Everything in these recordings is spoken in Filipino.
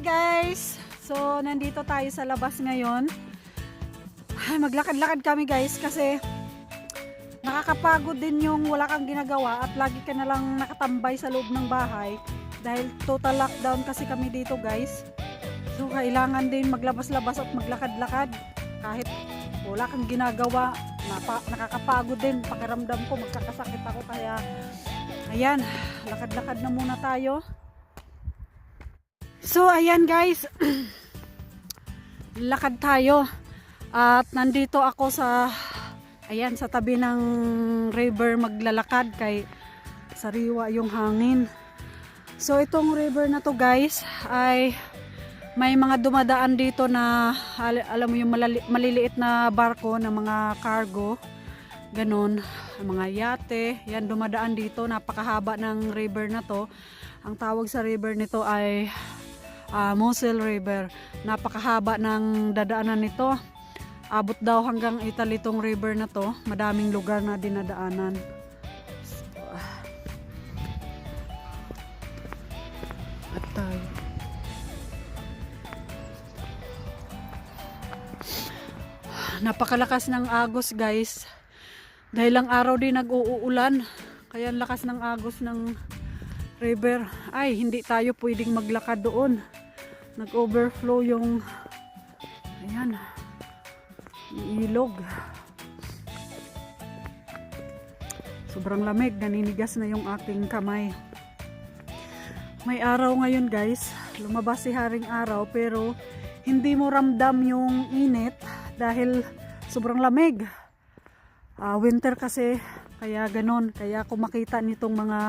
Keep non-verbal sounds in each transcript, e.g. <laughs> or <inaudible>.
guys! So, nandito tayo sa labas ngayon. Ay, maglakad-lakad kami guys kasi nakakapagod din yung wala kang ginagawa at lagi ka na lang nakatambay sa loob ng bahay dahil total lockdown kasi kami dito guys. So, kailangan din maglabas-labas at maglakad-lakad kahit wala kang ginagawa. Napa, nakakapagod din. Pakiramdam ko magkakasakit ako kaya ayan, lakad-lakad na muna tayo. So, ayan guys. Lakad tayo. At nandito ako sa ayan sa tabi ng river maglalakad kay sariwa yung hangin. So, itong river na to guys ay may mga dumadaan dito na al- alam mo yung malali- maliliit na barko na mga cargo. Ganon, mga yate. Yan dumadaan dito. Napakahaba ng river na to. Ang tawag sa river nito ay ah, Mosel River. Napakahaba ng dadaanan nito. Abot daw hanggang Italy tong river na to. Madaming lugar na dinadaanan. So, ah. Napakalakas ng agos guys. Dahil lang araw din nag-uulan. Kaya ang lakas ng agos ng river. Ay, hindi tayo pwedeng maglakad doon. Nag-overflow yung ayan, ilog. Sobrang lamig, naninigas na yung aking kamay. May araw ngayon guys, lumabas si Haring Araw pero hindi mo ramdam yung init dahil sobrang lamig. Ah, winter kasi, kaya ganon. Kaya kung makita nitong mga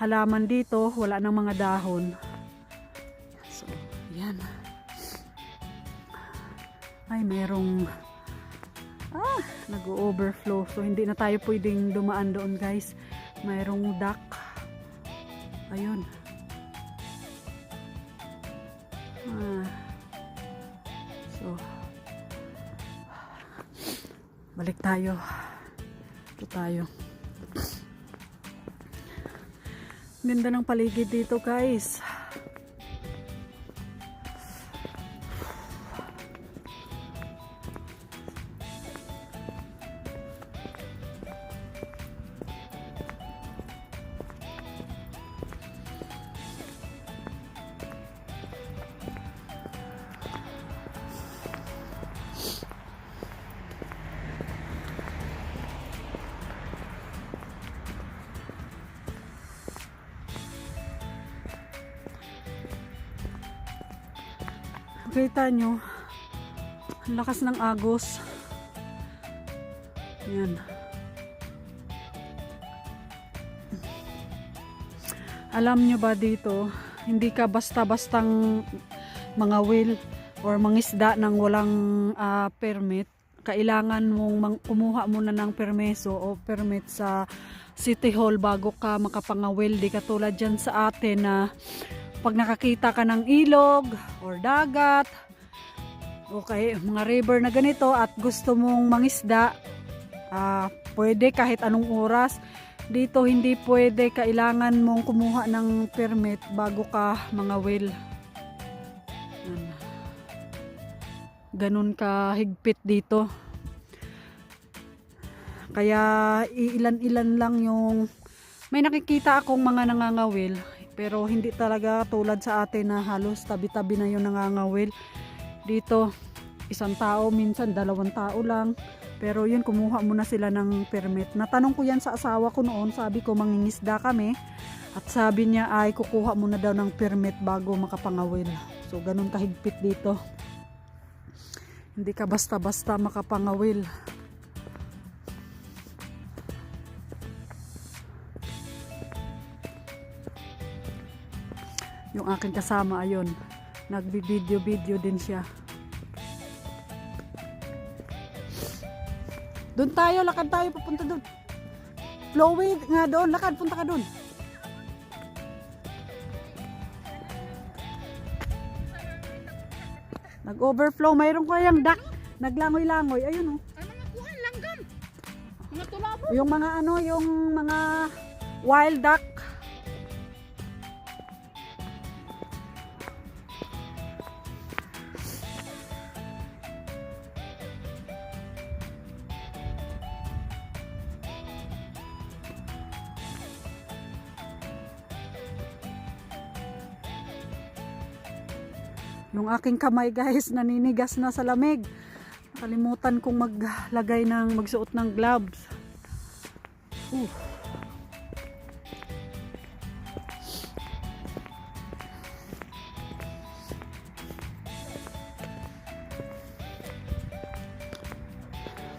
halaman dito, wala nang mga dahon. So, yan. Ay, merong ah, nag-overflow. So, hindi na tayo pwedeng dumaan doon, guys. Mayroong duck. Ayun. Ah. So, balik tayo. Ito tayo. Ganda ng paligid dito, guys. Kita nyo, ang lakas ng agos. Yan. Alam nyo ba dito, hindi ka basta-bastang mga whale or mangisda ng walang ah, permit. Kailangan mong kumuha muna ng permeso o permit sa City Hall bago ka makapangawil. Di katulad dyan sa atin na pag nakakita ka ng ilog or dagat okay, mga river na ganito at gusto mong mangisda ah, pwede kahit anong oras. Dito hindi pwede kailangan mong kumuha ng permit bago ka mga Yan. ganun ka higpit dito. Kaya iilan-ilan lang yung may nakikita akong mga nangangawil pero hindi talaga tulad sa atin na halos tabi-tabi na yung nangangawil. Dito, isang tao, minsan dalawang tao lang. Pero yun, kumuha muna sila ng permit. Natanong ko yan sa asawa ko noon, sabi ko mangingisda kami. At sabi niya ay kukuha muna daw ng permit bago makapangawil. So ganun kahigpit dito. Hindi ka basta-basta makapangawil. Yung aking kasama ayun. Nagbi-video-video din siya. Doon tayo lakad tayo papunta doon. Flowway nga doon lakad punta ka doon. Nag-overflow mayroon ko yung duck. Naglangoy-langoy ayun oh. Yung mga ano yung mga wild duck Yung aking kamay guys, <laughs> naninigas na sa lamig. Nakalimutan kong maglagay ng, magsuot ng gloves. Uh.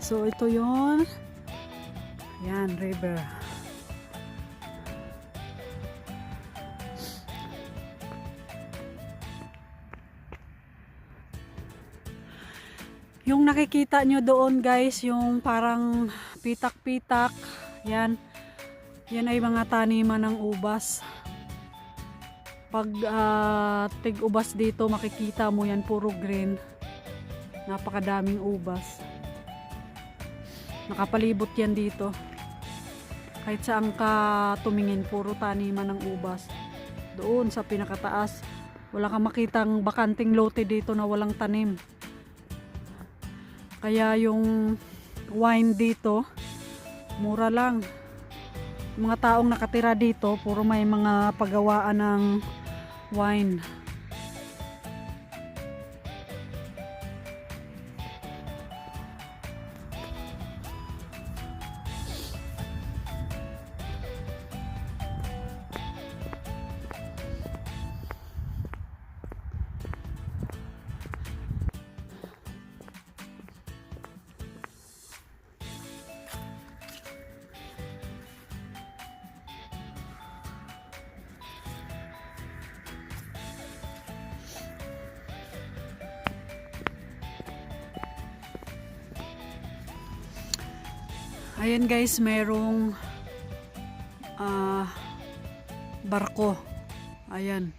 So ito yon. Yan, river. Yung nakikita nyo doon guys, yung parang pitak-pitak, yan. Yan ay mga taniman ng ubas. Pag ah, tig-ubas dito, makikita mo yan, puro green. Napakadaming ubas. Nakapalibot yan dito. Kahit saan ka tumingin, puro taniman ng ubas. Doon sa pinakataas, wala kang makitang bakanting lote dito na walang tanim. Kaya yung wine dito, mura lang. Mga taong nakatira dito, puro may mga pagawaan ng wine. Ayan guys, merong ah, barko. Ayan.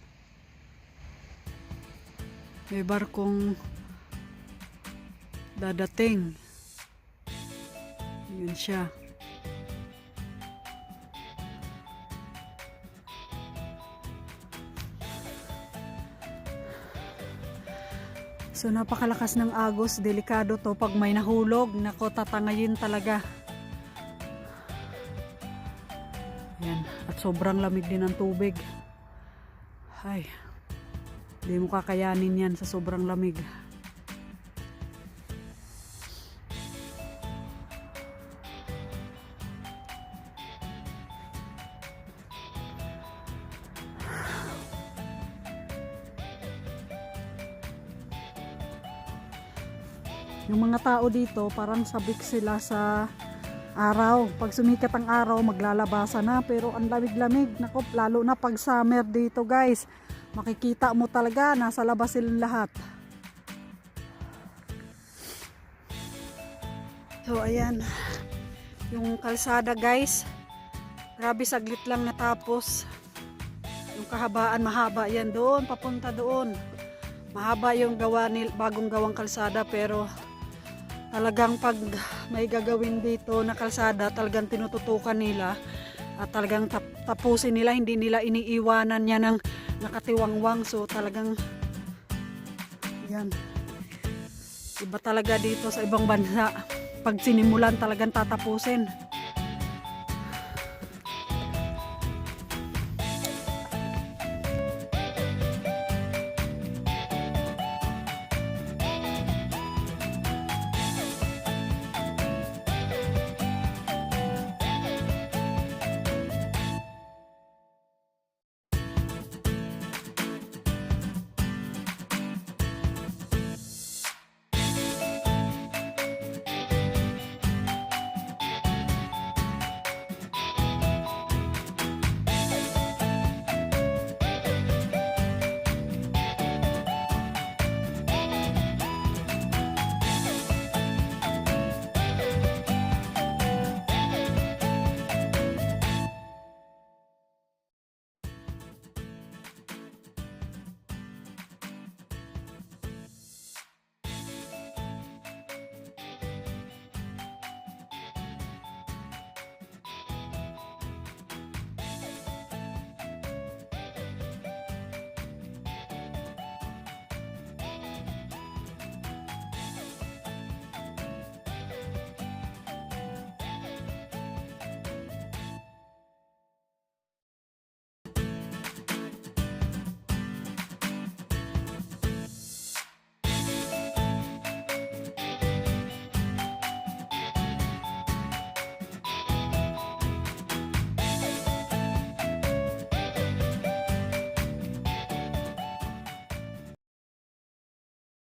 May barkong dadating. Yun siya. So napakalakas ng agos, delikado to pag may nahulog, nako tatangayin talaga. Sobrang lamig din ng tubig. Ay. Hindi mo kakayanin yan sa sobrang lamig. Yung mga tao dito, parang sabik sila sa araw. Pag sumikat ang araw, maglalabasa na. Pero ang lamig-lamig. Nako, lalo na pag summer dito guys. Makikita mo talaga, nasa labas silang lahat. So, ayan. Yung kalsada guys. Grabe, saglit lang natapos. Yung kahabaan, mahaba yan doon, papunta doon. Mahaba yung gawa nil, bagong gawang kalsada pero talagang pag may gagawin dito na kalsada, talagang tinututukan nila at talagang tap- tapusin nila, hindi nila iniiwanan niya ng nakatiwangwang. So talagang yan. Iba talaga dito sa ibang bansa. Pag sinimulan talagang tatapusin.